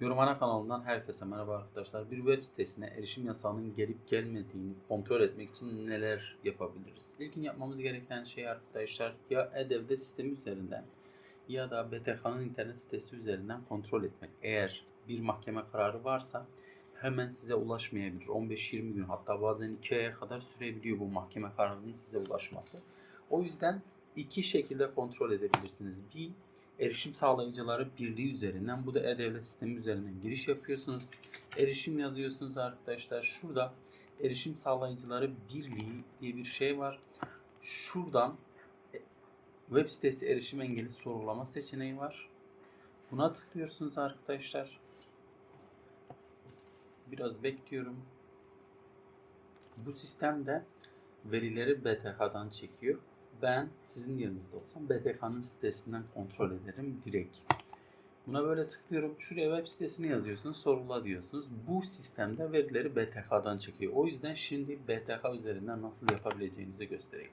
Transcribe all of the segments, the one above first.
Yorumhane kanalından herkese merhaba arkadaşlar. Bir web sitesine erişim yasağının gelip gelmediğini kontrol etmek için neler yapabiliriz? İlkin yapmamız gereken şey arkadaşlar ya e-devlet sistemi üzerinden ya da BTK'nın internet sitesi üzerinden kontrol etmek. Eğer bir mahkeme kararı varsa hemen size ulaşmayabilir. 15-20 gün hatta bazen 2 aya kadar sürebiliyor bu mahkeme kararının size ulaşması. O yüzden iki şekilde kontrol edebilirsiniz. Bir erişim sağlayıcıları birliği üzerinden bu da e-devlet sistemi üzerinden giriş yapıyorsunuz. Erişim yazıyorsunuz arkadaşlar. Şurada erişim sağlayıcıları birliği diye bir şey var. Şuradan web sitesi erişim engeli sorulama seçeneği var. Buna tıklıyorsunuz arkadaşlar. Biraz bekliyorum. Bu sistemde verileri BTK'dan çekiyor. Ben sizin yerinizde olsam BTK'nın sitesinden kontrol ederim direkt. Buna böyle tıklıyorum. Şuraya web sitesini yazıyorsunuz. Sorula diyorsunuz. Bu sistemde verileri BTK'dan çekiyor. O yüzden şimdi BTK üzerinden nasıl yapabileceğinizi göstereyim.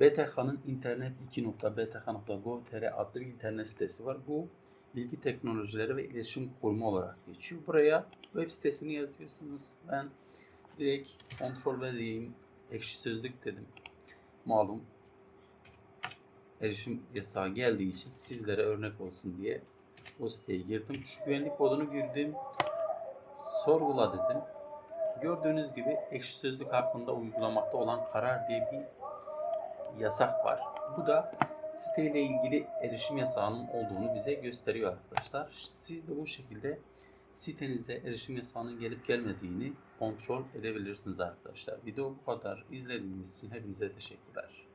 BTK'nın internet 2.btk.gov.tr adlı bir internet sitesi var. Bu bilgi teknolojileri ve iletişim kurumu olarak geçiyor. Buraya web sitesini yazıyorsunuz. Ben direkt kontrol vereyim. Ekşi sözlük dedim. Malum erişim yasağı geldiği için sizlere örnek olsun diye o siteye girdim. Şu güvenlik kodunu girdim. Sorgula dedim. Gördüğünüz gibi ekşi sözlük hakkında uygulamakta olan karar diye bir yasak var. Bu da siteyle ilgili erişim yasağının olduğunu bize gösteriyor arkadaşlar. Siz de bu şekilde sitenize erişim yasağının gelip gelmediğini kontrol edebilirsiniz arkadaşlar. Video bu kadar. İzlediğiniz için hepinize teşekkürler.